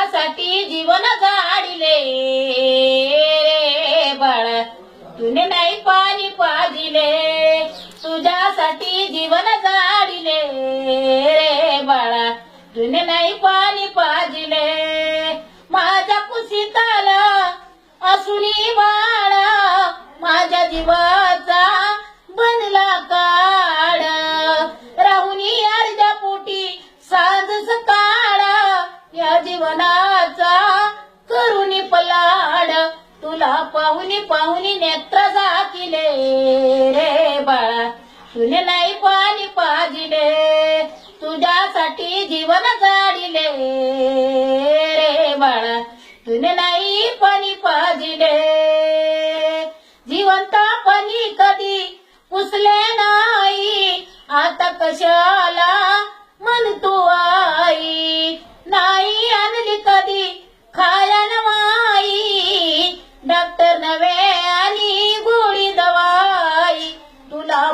तुझ्यासाठी जीवन गाडले. बाळ बाळा तुने नाही पाणी पाजिले. तुझ्यासाठी जीवन गाडले. रे बाळा तुने नाही पाणी पा तुला पाहुनी पाहुनी नेत्र जातीले रे बाळा. तुने नाही पाणी पाजिले. तुझ्यासाठी जीवन जाडिले रे बाळा. तुने नाही पाणी पाजिले. जिवंतपणी कधी पुसले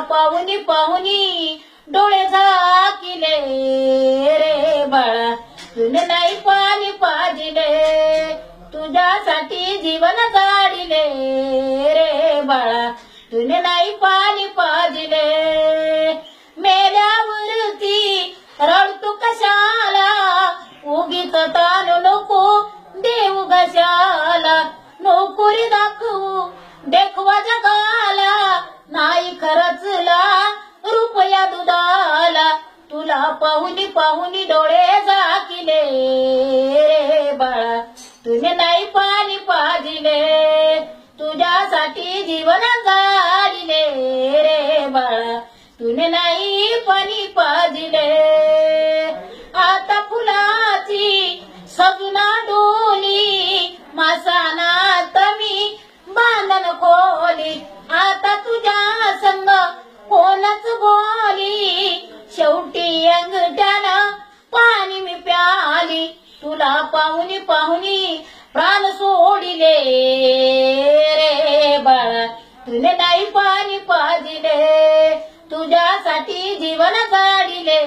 पाहुनी पाहुनी डोळे झाकिले रे बाळा. तुने नाही पाणी पाजिले तुझ्यासाठी जीवन काढिले रे बाळा. तुने नाही पाणी पाजिले मेल्यावरती रडतो कशाला? उगीच ताण नको देऊ कशाला नोकरी दाखवू देखवा जगा पाहुनी डोळे झाकिले रे बाळा. तुम्ही नाही पाणी पाजिले तुझ्यासाठी जीवन जाडिले रे बाळा. तुने नाही पाणी पाजिले. आता फुलाची सगना डोली मासाना तमी बांधन खोली. आता तुझ्या संग कोणच बोली पाहुनी पाहुनी प्राण सोडिले रे बाळा. तुने नाही पाणी पाजिले तुझ्यासाठी जीवन काढिले.